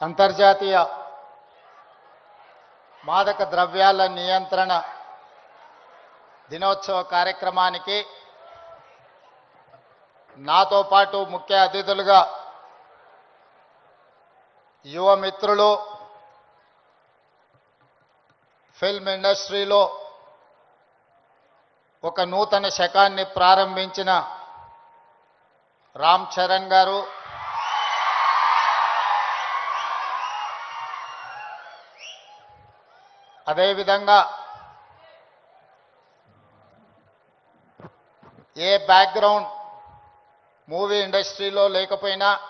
అంతర్జాతీయ మాదక ద్రవ్యాల నియంత్రణ దినోత్సవ కార్యక్రమానికి నాతో పాటు ముఖ్య అతిథులుగా యువ మిత్రులు ఫిల్మ్ ఇండస్ట్రీలో ఒక నూతన శకాన్ని ప్రారంభించిన రామ్ చరణ్ గారు అదేవిధంగా ఏ బ్యాక్గ్రౌండ్ మూవీ ఇండస్ట్రీలో లేకపోయినా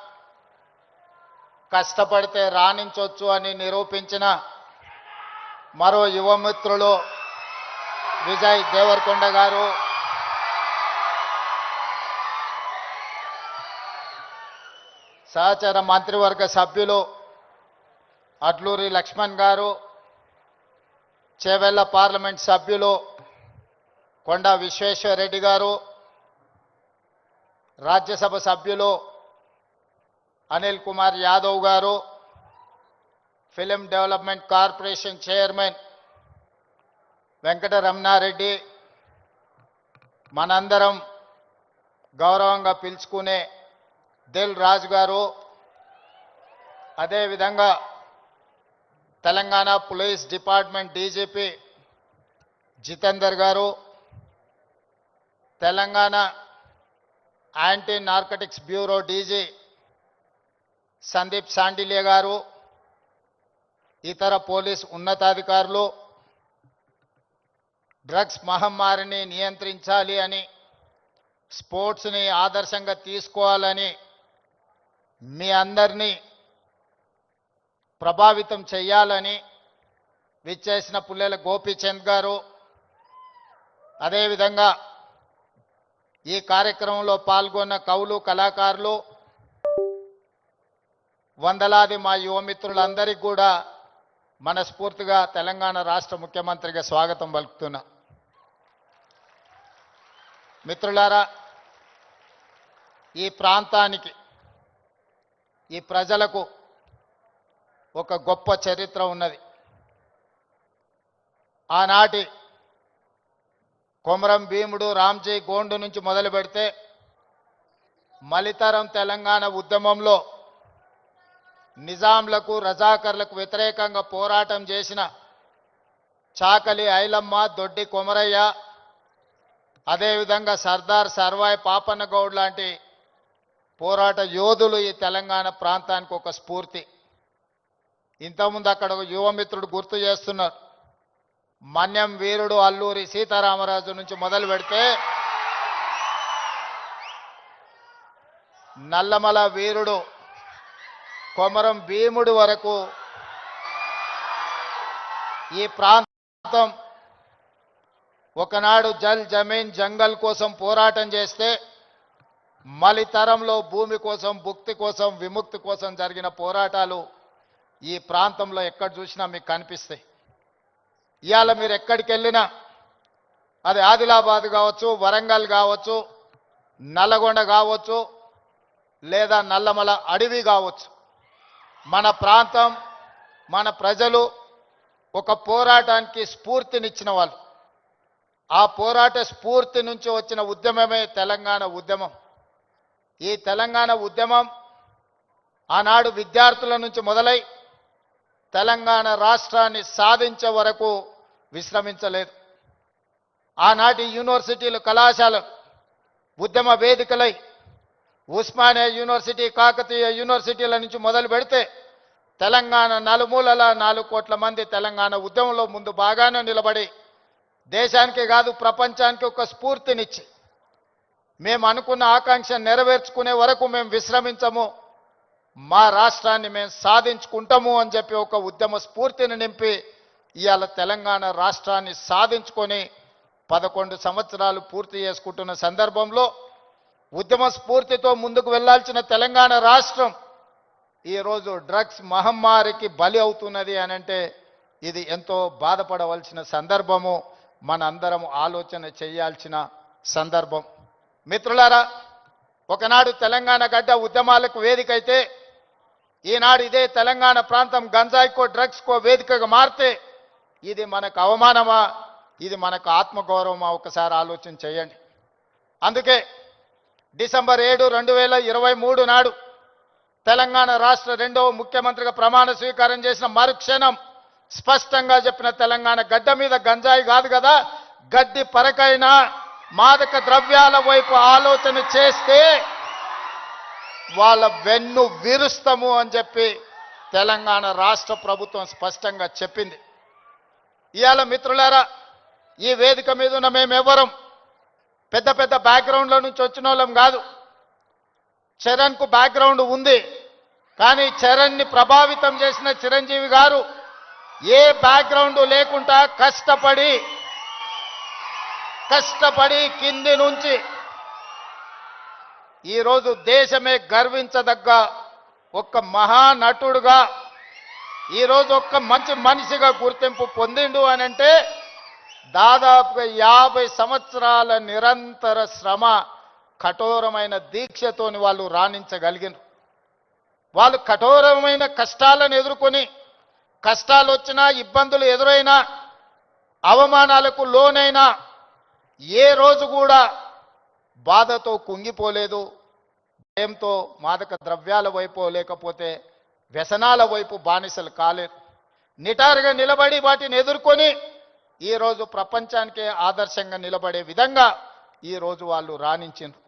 కష్టపడితే రాణించవచ్చు అని నిరూపించిన మరో యువమిత్రులు విజయ్ దేవరకొండ గారు. సహచర మంత్రివర్గ సభ్యులు అడ్లూరి లక్ష్మణ్ గారు. చేవెళ్ళ పార్లమెంట్ సభ్యులు కొండ విశ్వేశ్వరరెడ్డి గారు రాజ్యసభ సభ్యులు అనిల్ కుమార్ యాదవ్ గారు film development corporation chairman Venkata Ramanareddy మనందరం గౌరవంగా పిలుచుకునే దిల్ రాజు గారు. అదేవిధంగా Telangana police department DGP Jitender గారు Telangana anti narcotics bureau DG Sandeep Shandilya గారు ఇతర పోలీస్ ఉన్నతాధికారులు డ్రగ్స్ మహమ్మారిని నియంత్రించాలి అని స్పోర్ట్స్ని ఆదర్శంగా తీసుకోవాలని మీ అందరినీ ప్రభావితం చేయాలని విచ్చేసిన పుల్లెల గోపీచంద్ గారు అదేవిధంగా ఈ కార్యక్రమంలో పాల్గొన్న కవులు కళాకారులు వందలాది మా యువమిత్రులందరికీ కూడా మనస్ఫూర్తిగా తెలంగాణ రాష్ట్ర ముఖ్యమంత్రిగా స్వాగతం పలుకుతున్నా. మిత్రులారా ఈ ప్రాంతానికి ఈ ప్రజలకు ఒక గొప్ప చరిత్ర ఉన్నది. ఆనాటి కొమరం భీముడు రామ్జీ గోండు నుంచి మొదలు పెడితే మలితరం తెలంగాణ ఉద్యమంలో నిజాంలకు రజాకర్లకు వ్యతిరేకంగా పోరాటం చేసిన చాకలి ఐలమ్మ దొడ్డి కొమరయ్య అదేవిధంగా సర్దార్ సర్వాయ్ పాపన్న గౌడ్ లాంటి పోరాట యోధులు ఈ తెలంగాణ ప్రాంతానికి ఒక స్ఫూర్తి. ఇంతకుముందు అక్కడ ఒక యువమిత్రుడు గుర్తు చేస్తున్నారు. మన్యం వీరుడు అల్లూరి సీతారామరాజు నుంచి మొదలు పెడితే నల్లమల వీరుడు కొమరం భీముడు వరకు ఈ ప్రాంతం ఒకనాడు జల్ జమీన్ జంగల్ కోసం పోరాటం చేస్తే మలితరంలో భూమి కోసం భుక్తి కోసం విముక్తి కోసం జరిగిన పోరాటాలు ఈ ప్రాంతంలో ఎక్కడ చూసినా మీకు కనిపిస్తాయి. ఇవాళ మీరు ఎక్కడికి వెళ్ళినా అది ఆదిలాబాద్ కావచ్చు వరంగల్ కావచ్చు నల్లగొండ కావచ్చు లేదా నల్లమల అడవి కావచ్చు. మన ప్రాంతం మన ప్రజలు ఒక పోరాటానికి స్ఫూర్తినిచ్చిన వాళ్ళు. ఆ పోరాట స్ఫూర్తి నుంచి వచ్చిన ఉద్యమమే తెలంగాణ ఉద్యమం. ఈ తెలంగాణ ఉద్యమం ఆనాడు విద్యార్థుల నుంచి మొదలై తెలంగాణ రాష్ట్రాన్ని సాధించే వరకు విశ్రమించలేదు. ఆనాటి యూనివర్సిటీలు కళాశాలలు ఉద్యమ వేదికలై ఉస్మానియా యూనివర్సిటీ కాకతీయ యూనివర్సిటీల నుంచి మొదలు పెడితే తెలంగాణ నలుమూలల నాలుగు కోట్ల మంది తెలంగాణ ఉద్యమంలో ముందు బాగానే నిలబడి దేశానికి కాదు ప్రపంచానికి ఒక స్ఫూర్తినిచ్చి మేము అనుకున్న ఆకాంక్ష నెరవేర్చుకునే వరకు మేము విశ్రమించము. మా రాష్ట్రాన్ని మేము సాధించుకుంటాము అని చెప్పి ఒక ఉద్యమ స్ఫూర్తిని నింపి ఇవాళ తెలంగాణ రాష్ట్రాన్ని సాధించుకొని పదకొండు సంవత్సరాలు పూర్తి చేసుకుంటున్న సందర్భంలో ఉద్యమ స్ఫూర్తితో ముందుకు వెళ్ళాల్సిన తెలంగాణ రాష్ట్రం ఈరోజు డ్రగ్స్ మహమ్మారికి బలి అవుతున్నది అని అంటే ఇది ఎంతో బాధపడవలసిన సందర్భము. మనందరం ఆలోచన చేయాల్సిన సందర్భం. మిత్రులారా ఒకనాడు తెలంగాణ గడ్డ ఉద్యమాలకు వేదికైతే ఈనాడు ఇదే తెలంగాణ ప్రాంతం గంజాయికో డ్రగ్స్కో వేదికగా మారితే ఇది మనకు అవమానమా? ఇది మనకు ఆత్మగౌరవమా? ఒకసారి ఆలోచన చేయండి. అందుకే డిసెంబర్ ఏడు రెండు వేల ఇరవై మూడు నాడు తెలంగాణ రాష్ట్ర రెండవ ముఖ్యమంత్రిగా ప్రమాణ స్వీకారం చేసిన మరుక్షణం స్పష్టంగా చెప్పిన తెలంగాణ గడ్డ మీద గంజాయి కాదు కదా? గడ్డి పరకైనా మాదక ద్రవ్యాల వైపు ఆలోచన చేస్తే వాళ్ళ వెన్ను విరుస్తాము అని చెప్పి తెలంగాణ రాష్ట్ర ప్రభుత్వం స్పష్టంగా చెప్పింది. ఇవాళ మిత్రులారా ఈ వేదిక మీద ఉన్న పెద్ద పెద్ద బ్యాక్గ్రౌండ్ల నుంచి వచ్చిన వాళ్ళం కాదు. చరణ్కు బ్యాక్గ్రౌండ్ ఉంది. కానీ చరణ్ని ప్రభావితం చేసిన చిరంజీవి గారు ఏ బ్యాక్గ్రౌండ్ లేకుండా కష్టపడి కష్టపడి కింది నుంచి ఈరోజు దేశమే గర్వించదగ్గ ఒక మహానటుడుగా ఈరోజు ఒక్క మంచి మనిషిగా గుర్తింపు పొందిండు అని అంటే దాదాపుగా యాభై సంవత్సరాల నిరంతర శ్రమ కఠోరమైన దీక్షతోని వాళ్ళు రాణించగలిగిన వాళ్ళు కఠోరమైన కష్టాలను ఎదుర్కొని కష్టాలు వచ్చినా ఇబ్బందులు ఎదురైనా అవమానాలకు లోనైనా ఏ రోజు కూడా బాధతో కుంగిపోలేదు భయంతో మాదక ద్రవ్యాల వైపు లేకపోతే వ్యసనాల వైపు బానిసలు కాలేదు నిటారుగా నిలబడి వాటిని ఎదుర్కొని ఈరోజు ప్రపంచానికే ఆదర్శంగా నిలబడే విధంగా ఈరోజు వాళ్ళు రాణించిండ్రు.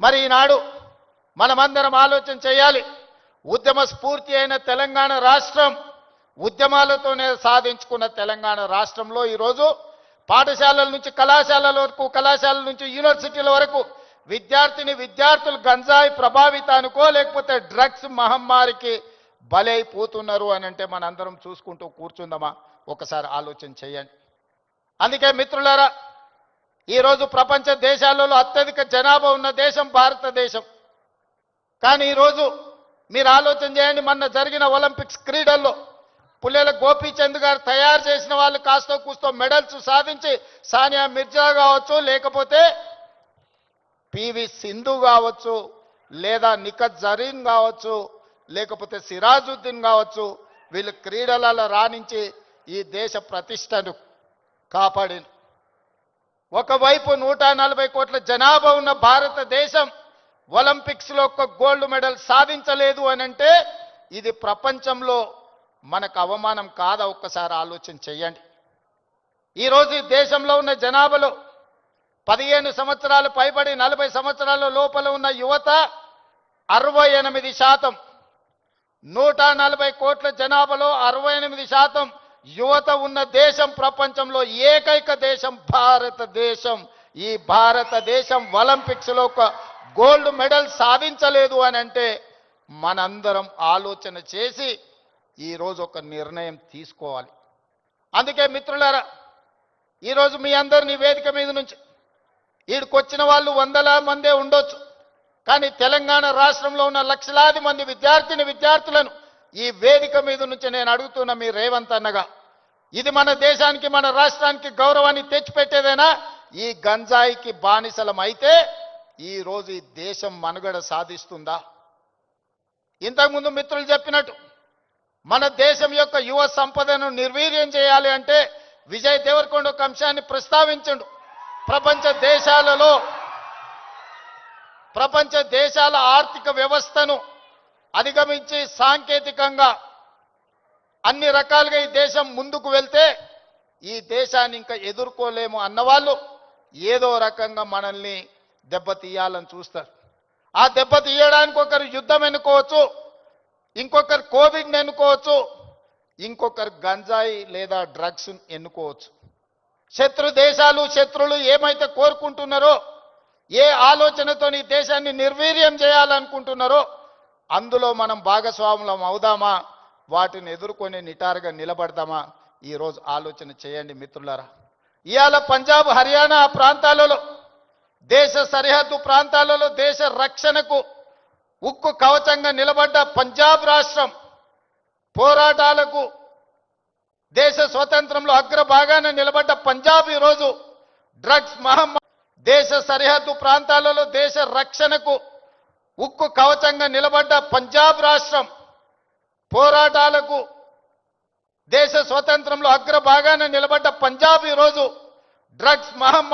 మరి ఈనాడు మనమందరం ఆలోచన చేయాలి. ఉద్యమ స్ఫూర్తి అయిన తెలంగాణ రాష్ట్రం ఉద్యమాలతోనే సాధించుకున్న తెలంగాణ రాష్ట్రంలో ఈరోజు పాఠశాలల నుంచి కళాశాలల వరకు కళాశాలల నుంచి యూనివర్సిటీల వరకు విద్యార్థిని విద్యార్థులు గంజాయి ప్రభావితానికో లేకపోతే డ్రగ్స్ మహమ్మారికి బలైపోతున్నారు అని అంటే మనందరం చూసుకుంటూ కూర్చుందామా? ఒకసారి ఆలోచన చేయండి. అందుకే మిత్రులారా ఈరోజు ప్రపంచ దేశాలలో అత్యధిక జనాభా ఉన్న దేశం భారతదేశం. కానీ ఈరోజు మీరు ఆలోచన చేయండి మొన్న జరిగిన ఒలింపిక్స్ క్రీడల్లో పుల్లెల గోపీచంద్ గారు తయారు చేసిన వాళ్ళు కాస్తో కూస్తో మెడల్స్ సాధించి సానియా మిర్జా కావచ్చు లేకపోతే పివి సింధు కావచ్చు లేదా నిఖత్ జరీన్ కావచ్చు లేకపోతే సిరాజుద్దీన్ కావచ్చు వీళ్ళు క్రీడలలో రాణించి ఈ దేశ ప్రతిష్టను కాపాడింది ఒకవైపు నూట నలభై కోట్ల జనాభా ఉన్న భారతదేశం ఒలింపిక్స్లో ఒక ఒక్క గోల్డ్ మెడల్ సాధించలేదు అని అంటే ఇది ప్రపంచంలో మనకు అవమానం కాదా ఒక్కసారి ఆలోచన చేయండి. ఈరోజు ఈ దేశంలో ఉన్న జనాభాలో పదిహేను సంవత్సరాలు పైబడి నలభై సంవత్సరాల లోపల ఉన్న యువత అరవై ఎనిమిది శాతం. నూట నలభై కోట్ల జనాభాలో అరవై ఎనిమిది శాతం యువత ఉన్న దేశం ప్రపంచంలో ఏకైక దేశం భారతదేశం. ఈ భారతదేశం ఒలింపిక్స్లో ఒక గోల్డ్ మెడల్ సాధించలేదు అని అంటే మనందరం ఆలోచన చేసి ఈరోజు ఒక నిర్ణయం తీసుకోవాలి. అందుకే మిత్రులారా ఈరోజు మీ అందరినీ వేదిక మీద నుంచి ఈడికొచ్చిన వాళ్ళు వందల మందే ఉండొచ్చు. కానీ తెలంగాణ రాష్ట్రంలో ఉన్న లక్షలాది మంది విద్యార్థిని విద్యార్థులను ఈ వేదిక మీద నుంచి నేను అడుగుతున్న మీ రేవంత్ అన్నగా ఇది మన దేశానికి మన రాష్ట్రానికి గౌరవాన్ని తెచ్చిపెట్టేదేనా? ఈ గంజాయికి బానిసలం అయితే ఈరోజు ఈ దేశం మనుగడ సాధిస్తుందా? ఇంతకుముందు మిత్రులు చెప్పినట్టు మన దేశం యొక్క యువ సంపదను నిర్వీర్యం చేయాలి అంటే విజయ్ దేవరకొండ ఒక అంశాన్ని ప్రస్తావించండు. ప్రపంచ దేశాలలో ప్రపంచ దేశాల ఆర్థిక వ్యవస్థను అధిగమించి సాంకేతికంగా అన్ని రకాలుగా ఈ దేశం ముందుకు వెళ్తే ఈ దేశాన్ని ఇంకా ఎదుర్కోలేము అన్నవాళ్ళు ఏదో రకంగా మనల్ని దెబ్బతీయాలని చూస్తారు. ఆ దెబ్బతీయడానికి ఒకరు యుద్ధం ఎన్నుకోవచ్చు. ఇంకొకరు కోవిడ్ని ఎన్నుకోవచ్చు ఇంకొకరు గంజాయి లేదా డ్రగ్స్ ఎన్నుకోవచ్చు. శత్రు దేశాలు శత్రులు ఏమైతే కోరుకుంటున్నారో ఏ ఆలోచనతో ఈ దేశాన్ని నిర్వీర్యం చేయాలనుకుంటున్నారో అందులో మనం భాగస్వాములం అవుదామా? వాటిని ఎదుర్కొని నిటారుగా నిలబడదామా? ఈరోజు ఆలోచన చేయండి మిత్రులారా. ఇవాళ పంజాబ్ హర్యానా ప్రాంతాలలో దేశ సరిహద్దు ప్రాంతాలలో దేశ రక్షణకు ఉక్కు కవచంగా నిలబడ్డ పంజాబ్ రాష్ట్రం పోరాటాలకు దేశ స్వతంత్రంలో అగ్రభాగాన నిలబడ్డ పంజాబ్ ఈరోజు డ్రగ్స్ మహమ్మారి దేశ సరిహద్దు ప్రాంతాలలో దేశ రక్షణకు ఉక్కు కవచంగా నిలబడ్డ పంజాబ్ రాష్ట్రం పోరాటాలకు దేశ స్వతంత్రంలో అగ్రభాగాన నిలబడ్డ పంజాబ్ ఈరోజు డ్రగ్స్ మహమ్మారి